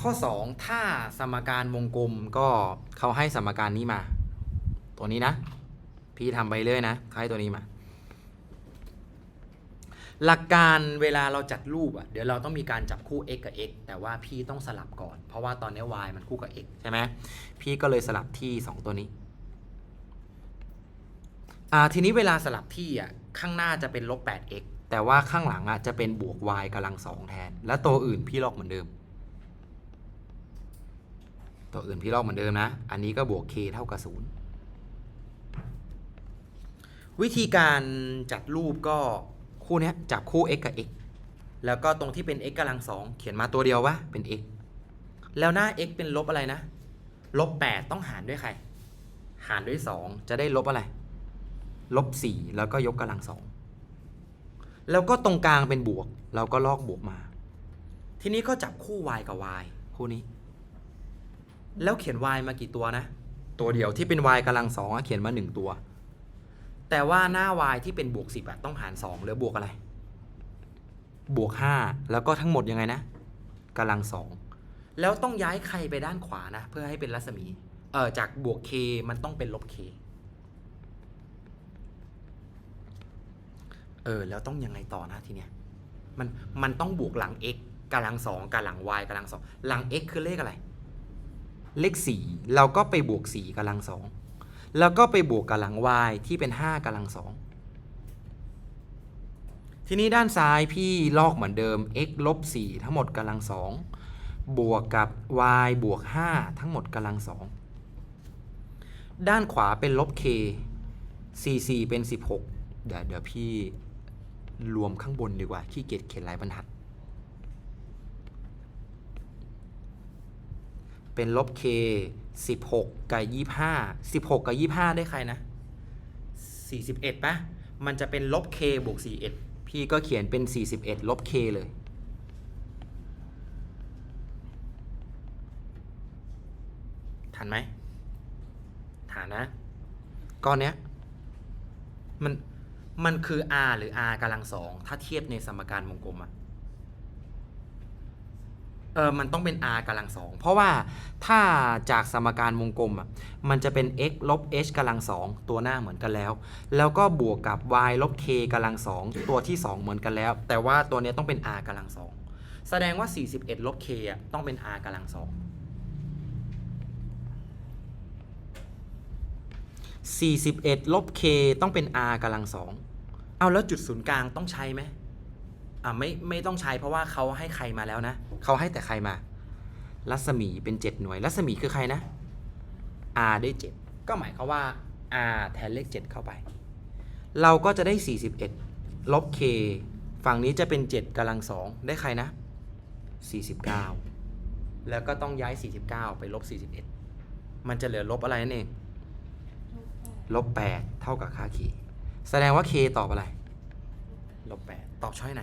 ข้อ 2 ถ้าสมการวงกลมก็เขาให้สมการนี้มา ตัวนี้นะ พี่ทำไปเรื่อยนะเขาให้ตัวนี้มา หลักการเวลาเราจัดรูปอะเดี๋ยวเราต้องมีการจับคู่ x กับ x แต่ว่าพี่ต้องสลับก่อน เพราะว่าตอนนี้ y มันคู่กับ x ใช่ไหมพี่ก็เลยสลับที่ 2 ตัวนี้อ่าทีนี้เวลาสลับที่อะข้างหน้าจะเป็นลบ 8x แต่ว่าข้างหลังอะจะเป็นบวก y กำลังสองแทน และตัวอื่นพี่ลอกเหมือนเดิม ตัวอื่นพี่ลอกเหมือนเดิมนะ อันนี้ก็บวก k เท่ากับ 0 วิธีการจัดรูปก็คู่นี้จับคู่ x กับ x แล้วก็ตรงที่เป็น x กำลังสองเขียนมาตัวเดียววะเป็น x แล้วหน้า x เป็นลบอะไรนะ ลบ 8 ต้องหารด้วยใคร หารด้วย 2 จะได้ลบอะไร ลบ 4 แล้วก็ยกกำลังสอง แล้วก็ตรงกลางเป็นบวก เราก็ลอกบวกมา ทีนี้ก็จับคู่ y กับ y คู่นี้ แล้วเขียน y มากี่ตัวนะ ตัวเดียวที่เป็น y กำลังสองเขียนมา 1 ตัว แต่ว่าหน้า y ที่เป็นบวก10อะต้องหาร2เหลือบวกอะไร บวก 5 แล้วก็ทั้งหมดยังไงนะกำลังสองแล้วต้องย้ายใครไปด้านขวานะ เพื่อให้เป็นรัศมีเออจากบวก k มันต้องเป็นลบ k เออแล้วต้องยังไงต่อนะทีเนี้ยมันมันต้องบวกหลัง x กำลังสองกับหลัง y กำลังสองหลัง x คือเลขอะไร เลขสี่เราก็ไปบวกสี่กำลังสองแล้วก็ไปบวกกับหลัง y ที่เป็นห้ากำลังสองทีนี้ด้านซ้ายพี่ลอกเหมือนเดิม x ลบสี่ทั้งหมดกำลังสองบวกกับ y บวกห้าทั้งหมดกำลังสองด้านขวาเป็นลบ k 4 4 เป็น 16 เดี๋ยวเดี๋ยวพี่รวมข้างบนดีกว่าขี้เกียจเขียนหลายบรรทัด เป็นลบ k 16 กับ 25 16 กับ 25 ได้ใครนะ 41ปะมันจะเป็นลบ k บวก 41 พี่ก็เขียนเป็น 41 ลบ k เลย ทันไหมฐานนะ ก้อนเนี้ย มัน มันคือ r หรือ r กำลังสอง ถ้าเทียบในสมการวงกลมอะ เออมันต้องเป็น r กำลังสองเพราะว่าถ้าจากสมการวงกลมอะมันจะเป็น x ลบ h กำลังสองตัวหน้าเหมือนกันแล้ว แล้วก็บวกกับ y ลบ k กำลังสองตัวที่ 2 เหมือนกันแล้ว แต่ว่าตัวนี้ต้องเป็น r กำลังสองแสดงว่า 41 ลบ k อะต้องเป็น r กำลังสอง41 ลบ k ต้องเป็น r กำลังสองเอาแล้วจุดศูนย์กลางต้องใช้ไหม อ่าไม่ไม่ต้องใช้เพราะว่าเขาให้ใครมาแล้วนะเขาให้แต่ใครมา รัศมีเป็น 7 หน่วย รัศมีคือใครนะ r ได้7ก็หมายความว่า r แทนเลข 7 เข้าไป เราก็จะได้ 41 ลบ k ฝั่งนี้จะเป็น 7กำลังสองได้ใครนะ 49 แล้วก็ต้องย้าย 49 ไปลบ 41 มันจะเหลือลบอะไรนั่นเอง ลบ 8 เท่ากับค่า k แสดงว่า k ตอบอะไร ลบ 8 ตอบช้อยไหน